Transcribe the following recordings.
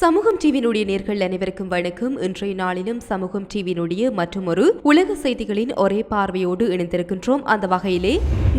சமூகம் டிவியினுடைய நேர்கள் அனைவருக்கும் வணக்கம். இன்றைய நாளிலும் சமூகம் டிவியினுடைய மற்றும் ஒரு உலக செய்திகளின் ஒரே பார்வையோடு இணைந்திருக்கின்றோம். அந்த வகையிலே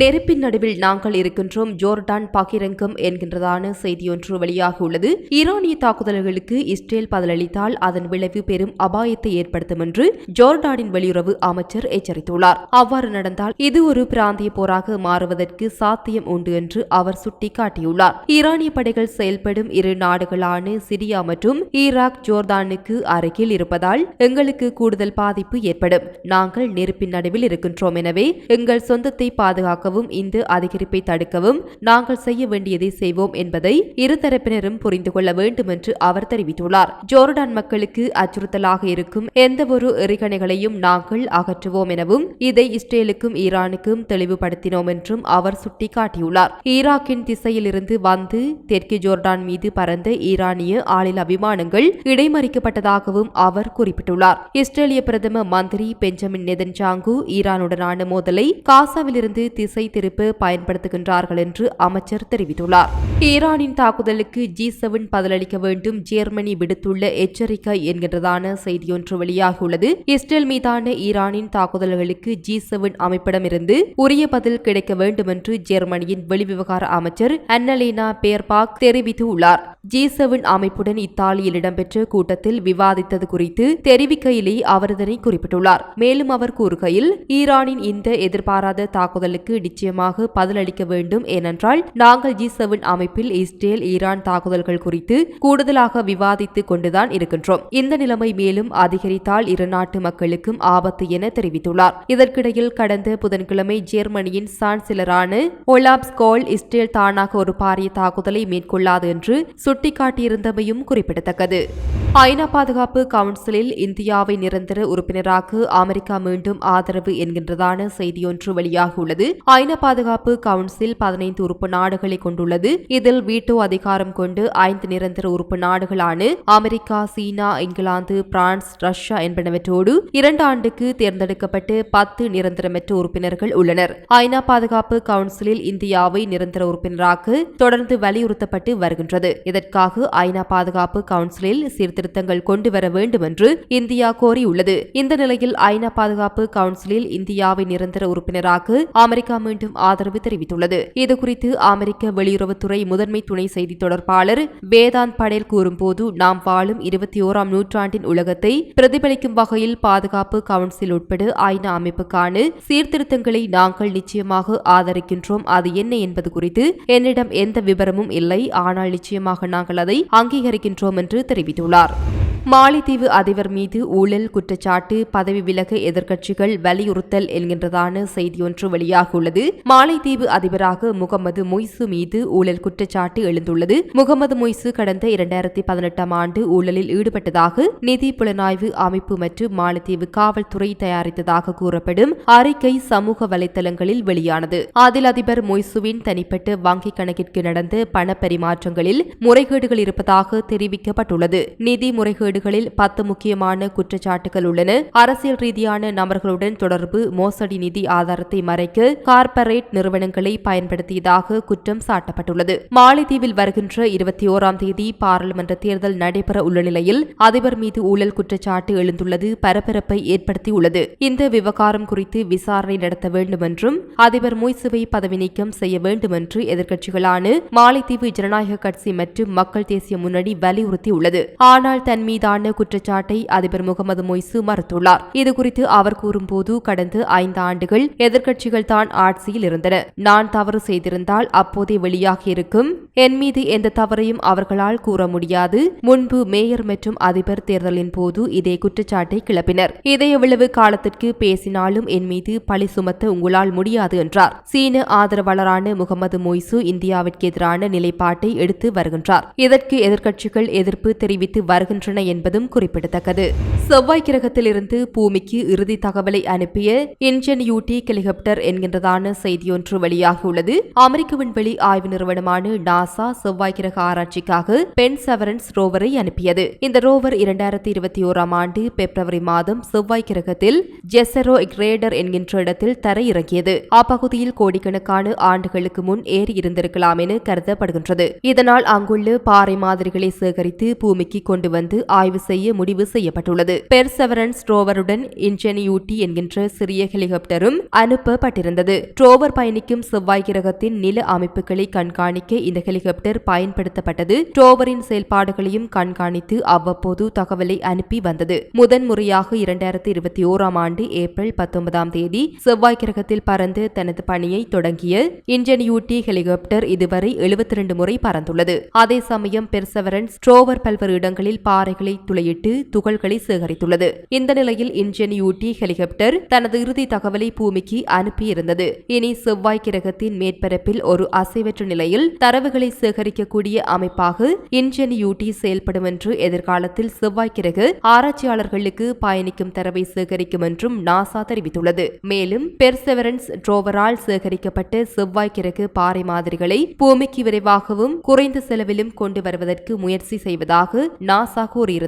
நெருப்பின் நடுவில் நாங்கள் இருக்கின்றோம். ஜோர்டான் பகிரங்கம் என்கின்றதான செய்தியொன்று வெளியாகியுள்ளது ஈரானிய தாக்குதல்களுக்கு இஸ்ரேல் பதிலளித்தால் அதன் விளைவு பெரும் அபாயத்தை ஏற்படுத்தும் என்று ஜோர்டானின் வெளியுறவு அமைச்சர் எச்சரித்துள்ளார். அவ்வாறு நடந்தால் இது ஒரு பிராந்திய போராக மாறுவதற்கு சாத்தியம் உண்டு என்று அவர் சுட்டிக்காட்டியுள்ளார். ஈரானிய படைகள் செயல்படும் இரு நாடுகளான சிரியா சிரியா மற்றும் ஈராக் ஜோர்தானுக்கு அருகில் இருப்பதால் எங்களுக்கு கூடுதல் பாதிப்பு ஏற்படும். நாங்கள் நெருப்பின் நடுவில் இருக்கின்றோம். எனவே எங்கள் சொந்தத்தை பாதுகாக்கவும் இந்த அதிகரிப்பை தடுக்கவும் நாங்கள் செய்ய வேண்டியதை செய்வோம் என்பதை இருதரப்பினரும் புரிந்து கொள்ள வேண்டும் என்று அவர் தெரிவித்துள்ளார். ஜோர்டான் மக்களுக்கு அச்சுறுத்தலாக இருக்கும் எந்தவொரு எறிகணைகளையும் நாங்கள் அகற்றுவோம் எனவும் இதை இஸ்ரேலுக்கும் ஈரானுக்கும் தெளிவுபடுத்தினோம் என்றும் அவர் சுட்டிக்காட்டியுள்ளார். ஈராக்கின் திசையிலிருந்து வந்து தெற்கு ஜோர்டான் மீது பறந்த ஈரானிய நாளில் விமானங்கள் இடைமறிக்கப்பட்டதாகவும் அவர் குறிப்பிட்டுள்ளார். இஸ்ரேலிய பிரதம மந்திரி பெஞ்சமின் நெதன்ஜாங்கு ஈரானுடனான மோதலை காசாவிலிருந்து திசை திருப்ப பயன்படுத்துகின்றார்கள் என்று அமைச்சர் தெரிவித்துள்ளார். ஈரானின் தாக்குதலுக்கு ஜி செவன் பதிலளிக்க வேண்டும் ஜெர்மனி விடுத்துள்ள எச்சரிக்கை என்கின்றதான செய்தியொன்று வெளியாகியுள்ளது. இஸ்ரேல் மீதான ஈரானின் தாக்குதல்களுக்கு ஜி செவன் அமைப்பிடமிருந்து உரிய பதில் கிடைக்க வேண்டும் என்று ஜெர்மனியின் வெளிவிவகார அமைச்சர் அன்னலீனா பேர்பாக் தெரிவித்துள்ளார். ஜி செவன் அமைப்புடன் இத்தாலியில் இடம்பெற்ற கூட்டத்தில் விவாதித்தது குறித்து தெரிவிக்கையிலே அவர் இதனை குறிப்பிட்டுள்ளார். மேலும் அவர் கூறுகையில் ஈரானின் இந்த எதிர்பாராத தாக்குதலுக்கு நிச்சயமாக பதிலளிக்க வேண்டும். ஏனென்றால் நாங்கள் ஜி செவன் அமைப்பில் இஸ்ரேல் ஈரான் தாக்குதல்கள் குறித்து கூடுதலாக விவாதித்துக் கொண்டுதான் இருக்கின்றோம். இந்த நிலைமை மேலும் அதிகரித்தால் இரு நாட்டு மக்களுக்கும் ஆபத்து என தெரிவித்துள்ளார். இதற்கிடையில் கடந்த புதன்கிழமை ஜெர்மனியின் சான்சிலரான ஒலாப்ஸ்கோல் இஸ்ரேல் தானாக ஒரு பாரிய தாக்குதலை மேற்கொள்ளாது என்று சுட்டிக்காட்டியிருந்தமையும் குறிப்பிடத்தக்கது. ஐநா பாதுகாப்பு கவுன்சிலில் இந்தியாவை நிரந்தர உறுப்பினராக அமெரிக்கா மீண்டும் ஆதரவு என்கின்றதான செய்தியொன்று வெளியாகியுள்ளது. ஐநா பாதுகாப்பு கவுன்சில் பதினைந்து உறுப்பு நாடுகளை கொண்டுள்ளது. இதில் வீட்டோ அதிகாரம் கொண்டு ஐந்து நிரந்தர உறுப்பு நாடுகளான America China England France Russia என்பனவற்றோடு இரண்டு ஆண்டுக்கு தேர்ந்தெடுக்கப்பட்டு பத்து நிரந்தரமற்ற உறுப்பினர்கள் உள்ளனர். ஐநா பாதுகாப்பு கவுன்சிலில் இந்தியாவை நிரந்தர உறுப்பினராக தொடர்ந்து வலியுறுத்தப்பட்டு வருகின்றது. இதற்காக ஐநா பாதுகாப்பு கவுன்சிலில் சீர்திருத்த கொண்டு வர வேண்டும் என்று இந்தியா கோரியுள்ளது. இந்த நிலையில் ஐநா பாதுகாப்பு கவுன்சிலில் இந்தியாவை நிரந்தர உறுப்பினராக அமெரிக்கா மீண்டும் ஆதரவு தெரிவித்துள்ளது. இதுகுறித்து அமெரிக்க வெளியுறவுத்துறை முதன்மை துணை செய்தி தொடர்பாளர் வேதாந்த் படேல் கூறும்போது நாம் வாழும் இருபத்தி ஓராம் நூற்றாண்டின் உலகத்தை பிரதிபலிக்கும் வகையில் பாதுகாப்பு கவுன்சில் உட்பட ஐநா அமைப்புக்கான சீர்திருத்தங்களை நாங்கள் நிச்சயமாக ஆதரிக்கின்றோம். அது என்ன என்பது குறித்து என்னிடம் எந்த விவரமும் இல்லை. ஆனால் நிச்சயமாக நாங்கள் அதை அங்கீகரிக்கின்றோம் என்று தெரிவித்துள்ளார். claro. மாலைத்தீவு அதிபர் மீது ஊழல் குற்றச்சாட்டு பதவி விலக எதிர்க்கட்சிகள் வலியுறுத்தல் என்கின்றதான செய்தியொன்று வெளியாகியுள்ளது. மாலைத்தீவு அதிபராக முகமது மொய்சு மீது ஊழல் குற்றச்சாட்டு எழுந்துள்ளது. முகமது மொய்சு கடந்த இரண்டாயிரத்தி பதினெட்டாம் ஆண்டு ஊழலில் ஈடுபட்டதாக நிதி புலனாய்வு அமைப்பு மற்றும் மாலைத்தீவு காவல்துறை தயாரித்ததாக கூறப்படும் அறிக்கை சமூக வலைதளங்களில் வெளியானது. அதில் அதிபர் மொய்சுவின் தனிப்பட்ட வங்கிக் கணக்கிற்கு நடந்த பண பரிமாற்றங்களில் முறைகேடுகள் இருப்பதாக தெரிவிக்கப்பட்டுள்ளது. நிதி முறைகேடு முறைகேடுகளில் பத்து முக்கியமான குற்றச்சாட்டுகள் உள்ளன. அரசியல் ரீதியான நபர்களுடன் தொடர்பு மோசடி நிதி ஆதாரத்தை மறைக்க கார்ப்பரேட் நிறுவனங்களை பயன்படுத்தியதாக குற்றம் சாட்டப்பட்டுள்ளது. மாலைதீவில் வருகின்ற இருபத்தி ஓராம் தேதி பாராளுமன்ற தேர்தல் நடைபெற உள்ள நிலையில் அதிபர் மீது ஊழல் குற்றச்சாட்டு எழுந்துள்ளது பரபரப்பை ஏற்படுத்தியுள்ளது. இந்த விவகாரம் குறித்து விசாரணை நடத்த வேண்டும் என்றும் அதிபர் மொய்சுவை பதவி நீக்கம் செய்ய வேண்டும் என்று எதிர்க்கட்சிகளான மாலைத்தீவு ஜனநாயக கட்சி மற்றும் மக்கள் தேசிய முன்னணி வலியுறுத்தியுள்ளது. ஆனால் தன் மீதான குற்றச்சாட்டை அதிபர் முகமது மொய்சு மறுத்துள்ளார். இதுகுறித்து அவர் கூறும்போது கடந்த ஐந்து ஆண்டுகள் எதிர்க்கட்சிகள் தான் ஆட்சியில் இருந்தன. நான் தவறு செய்திருந்தால் அப்போதே வெளியாகியிருக்கும் என் மீது எந்த தவறையும் அவர்களால் கூற முடியாது. முன்பு மேயர் மற்றும் அதிபர் தேர்தலின் போது இதே குற்றச்சாட்டை கிளப்பினர். இதை எவ்வளவு காலத்திற்கு பேசினாலும் என் மீது பழி சுமத்த உங்களால் முடியாது என்றார். சீன ஆதரவாளரான முகமது மொய்சு இந்தியாவிற்கு எதிரான நிலைப்பாட்டை எடுத்து வருகின்றார். இதற்கு எதிர்க்கட்சிகள் எதிர்ப்பு தெரிவித்து வருகின்றன என்பதும் குறிப்பிடத்தக்கது. செவ்வாய் கிரகத்திலிருந்து பூமிக்கு இறுதி தகவலை அனுப்பிய இன்ஜென்யூட்டி ஹெலிகாப்டர் என்கின்றதான செய்தியொன்று வெளியாகியுள்ளது. அமெரிக்க விண்வெளி ஆய்வு நிறுவனமான நாசா செவ்வாய் கிரக ஆராய்ச்சிக்காக பென் செவரன்ஸ் ரோவரை அனுப்பியது. இந்த ரோவர் இரண்டாயிரத்தி இருபத்தி ஓராம் ஆண்டு பிப்ரவரி மாதம் செவ்வாய் கிரகத்தில் ஜெசரோ கிரேடர் என்கின்ற இடத்தில் தரையிறங்கியது. அப்பகுதியில் கோடிக்கணக்கான ஆண்டுகளுக்கு முன் ஏறி இருந்திருக்கலாம் என கருதப்படுகின்றது. இதனால் அங்குள்ள பாறை மாதிரிகளை சேகரித்து பூமிக்கு கொண்டு வந்து ஆய்வு செய்ய முடிவு செய்யப்பட்டுள்ளது. பெர்சவரன்ஸ் ரோவருடன் இன்ஜெனியூட்டி என்கின்ற சிறிய ஹெலிகாப்டரும் அனுப்பப்பட்டிருந்தது. ரோவர் பயணிக்கும் செவ்வாய் கிரகத்தின் நில அமைப்புகளை கண்காணிக்க இந்த ஹெலிகாப்டர் பயன்படுத்தப்பட்டது. ரோவரின் செயல்பாடுகளையும் கண்காணித்து அவ்வப்போது தகவலை அனுப்பி வந்தது. முதன் முறையாக இரண்டாயிரத்தி இருபத்தி ஓராம் ஆண்டு ஏப்ரல் பத்தொன்பதாம் தேதி செவ்வாய் கிரகத்தில் பறந்து தனது பணியை தொடங்கிய இன்ஜெனியூட்டி ஹெலிகாப்டர் இதுவரை 72 முறை பறந்துள்ளது. அதே சமயம் பெர்சவரன்ஸ் ரோவர் பல்வேறு இடங்களில் பாறைகளை துளையிட்டு துகள்களை சேகரித்துள்ளது. இந்த நிலையில் இன்ஜெனியூட்டி ஹெலிகாப்டர் தனது இறுதி தகவலை பூமிக்கு அனுப்பியிருந்தது. இனி செவ்வாய் கிரகத்தின் மேற்பரப்பில் ஒரு அசைவற்ற நிலையில் தரவுகளை சேகரிக்கக்கூடிய அமைப்பாக இன்ஜெனியூட்டி செயல்படும் என்று எதிர்காலத்தில் செவ்வாய் கிரக ஆராய்ச்சியாளர்களுக்கு பயணிக்கும் தரவை சேகரிக்கும் என்றும் நாசா தெரிவித்துள்ளது. மேலும் பெர்செவரன்ஸ் ட்ரோவரால் சேகரிக்கப்பட்ட செவ்வாய் கிரகு பாறை மாதிரிகளை பூமிக்கு விரைவாகவும் குறைந்த செலவிலும் கொண்டு வருவதற்கு முயற்சி செய்வதாக நாசா கூறியிருந்தது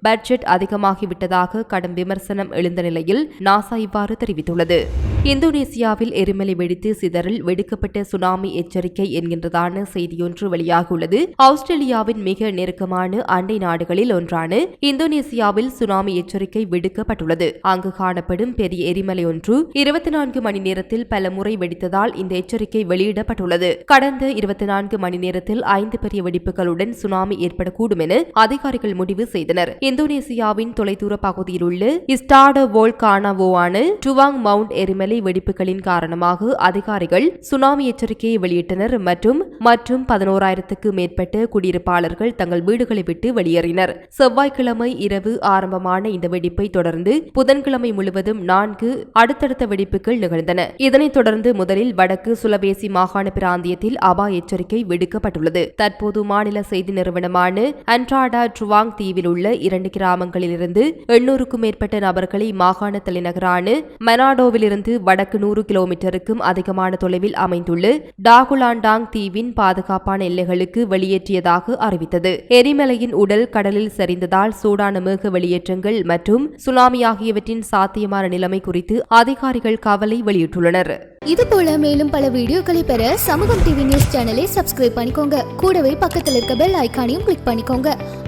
பட்ஜெட் அதிகமாகிவிட்டதாக கடும் விமர்சனம் எழுந்த நிலையில் நாசா இவ்வாறு தெரிவித்துள்ளது. இந்தோனேசியாவில் எரிமலை வெடித்து சிதறல் வெடிக்கப்பட்ட சுனாமி எச்சரிக்கை என்கின்றதான செய்தியொன்று வெளியாகியுள்ளது. ஆஸ்திரேலியாவின் மிக நெருக்கமான அண்டை நாடுகளில் ஒன்றான இந்தோனேசியாவில் சுனாமி எச்சரிக்கை விடுக்கப்பட்டுள்ளது. அங்கு காணப்படும் பெரிய எரிமலை ஒன்று இருபத்தி நான்கு மணி நேரத்தில் பல முறை வெடித்ததால் இந்த எச்சரிக்கை வெளியிடப்பட்டுள்ளது. கடந்த இருபத்தி நான்கு மணி நேரத்தில் ஐந்து பெரிய வெடிப்புகளுடன் சுனாமி ஏற்படக்கூடும் என அதிகாரிகள் முடிவு செய்தனர். செய்தனர். இந்தோனேசியாவின் தொலைதூர பகுதியில் உள்ள இஸ்டாட வோல்கானவோவான டுவாங் மவுண்ட் எரிமலை வெடிப்புகளின் காரணமாக அதிகாரிகள் சுனாமி எச்சரிக்கையை வெளியிட்டனர் மற்றும் மற்றும் பதினோராயிரத்துக்கு மேற்பட்ட குடியிருப்பாளர்கள் தங்கள் வீடுகளை விட்டு வெளியேறினர். செவ்வாய்க்கிழமை இரவு ஆரம்பமான இந்த வெடிப்பை தொடர்ந்து புதன்கிழமை முழுவதும் நான்கு அடுத்தடுத்த வெடிப்புகள் நிகழ்ந்தன. இதனைத் தொடர்ந்து முதலில் வடக்கு சுலவேசி மாகாண பிராந்தியத்தில் அபாய எச்சரிக்கை விடுக்கப்பட்டுள்ளது. தற்போது மாநில செய்தி நிறுவனமான அன்ட்ராடா ட்ருவாங் தீவில் உள்ள இரண்டு கிராமங்களிலிருந்து எண்ணூறுக்கும் மேற்பட்ட நபர்களை மாகாண தலைநகரான மனாடோவிலிருந்து வடக்கு நூறு கிலோமீட்டருக்கும் அதிகமான தொலைவில் அமைந்துள்ள டாகுலாண்டாங் தீவின் பாதுகாப்பான எல்லைகளுக்கு வெளியேற்றியதாக அறிவித்தது. எரிமலையின் உடல் கடலில் சரிந்ததால் சூடான மேக வெளியேற்றங்கள் மற்றும் சுனாமி ஆகியவற்றின் சாத்தியமான நிலைமை குறித்து அதிகாரிகள் கவலை வெளியிட்டுள்ளனர். இது போல மேலும் பல வீடியோக்களை பெற சமூகம் டிவி நியூஸ் சேனலை சப்ஸ்கிரைப் பண்ணிக்கோங்க. கூடவே பக்கத்தில் இருக்க பெல் ஐக்கானையும் கிளிக் பண்ணிக்கோங்க.